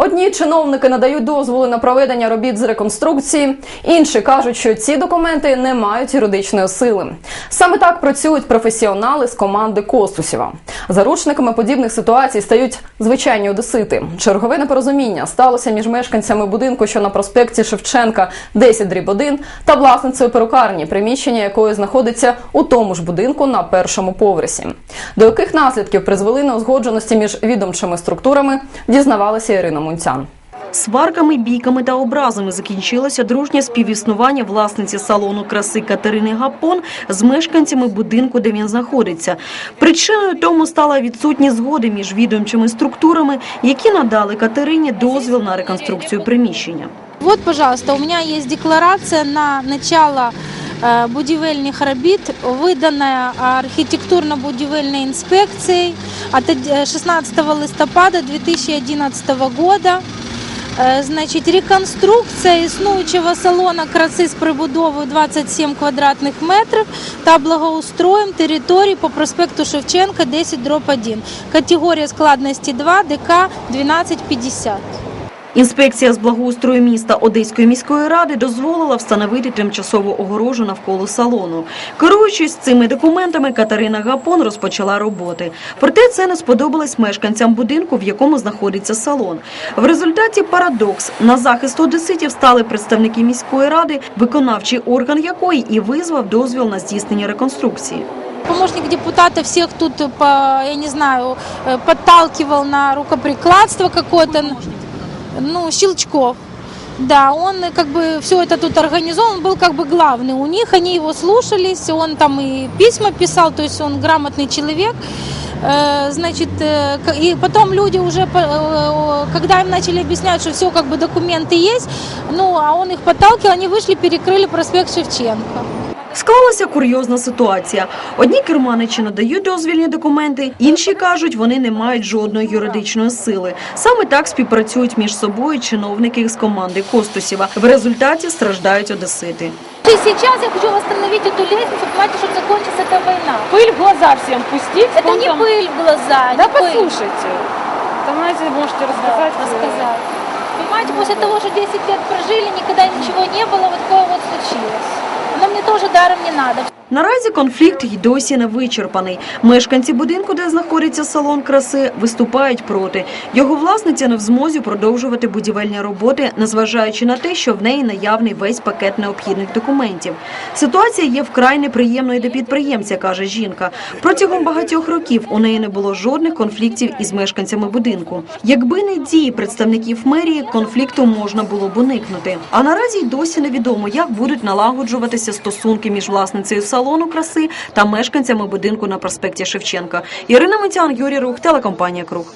oh Одні чиновники надають дозволи на проведення робіт з реконструкції, інші кажуть, що ці документи не мають юридичної сили. Саме так працюють професіонали з команди Костусєва. Заручниками подібних ситуацій стають звичайні одесити. Чергове непорозуміння сталося між мешканцями будинку, що на проспекті Шевченка 10 дріб 1, та власницею перукарні, приміщення якої знаходиться у тому ж будинку на першому поверсі. До яких наслідків призвели неузгодженості між відомчими структурами, дізнавалася Ірина Мунцян. Сварками, бійками та образами закінчилося дружнє співіснування власниці салону краси Катерини Гапон з мешканцями будинку, де він знаходиться. Причиною тому стала відсутність згоди між відомчими структурами, які надали Катерині дозвіл на реконструкцію приміщення. Вот, пожалуйста, у меня есть декларация на начало будівельних робіт, видана архітектурно-будівельной інспекцією от од- 16 листопада 2011 года. Е, Значить, реконструкція існуючого салона краси з прибудовою 27 квадратних метрів та благоустроєм території по проспекту Шевченка 10 дроб 1. Категорія складності 2, ДК 1250. Інспекція з благоустрою міста Одеської міської ради дозволила встановити тимчасову огорожу навколо салону. Керуючись цими документами, Катерина Гапон розпочала роботи. Проте це не сподобалось мешканцям будинку, в якому знаходиться салон. В результаті парадокс на захист одеситів стали представники міської ради, виконавчий орган якої і визвав дозвіл на здійснення реконструкції. Помощник депутата всех тут, э, по, я не знаю, э, подталкивал на рукоприкладство какое-то Ну, Щелчков. Да, он э, как бы все это тут организован, он был как бы главный у них, они его слушались, он там и письма писал, то есть он грамотный человек. Э, Значит, э, к- и потом люди уже, по- э, когда им начали объяснять, что все как бы документы есть, ну, а он их подталкивал, они вышли, перекрыли проспект Шевченко. Склалася курйозна ситуація. Одні керманичі надають дозвільні документи, інші кажуть, вони не мають жодної юридичної сили. Саме так співпрацюють між собою чиновники з команди Костусєва. В результаті страждають одесити. И сейчас я хочу восстановить эту лестницу, понимаете, чтобы закончится эта война. Пыль в глаза всем пустить. Это вон не там- пыль в глаза, Да не пыль. послушайте. Давайте можете рассказать. Рассказать. Понимаете, после того, что 10 лет прожили, никогда ничего не было, вот такое вот случилось. Оно мне тоже даром не надо. Наразі конфлікт й досі не вичерпаний. Мешканці будинку, де знаходиться салон краси, виступають проти. Його власниця не в змозі продовжувати будівельні роботи, незважаючи на те, що в неї наявний весь пакет необхідних документів. Ситуація є вкрай неприємною для підприємця, каже жінка. Протягом багатьох років у неї не було жодних конфліктів із мешканцями будинку. Якби не дії представників мерії, конфлікту можна було б уникнути. А наразі й досі невідомо, як будуть налагоджуватися стосунки між власницею салону краси та мешканцями будинку на проспекті Шевченка. Ірина Митян, Юрій Рух, телекомпанія Круг.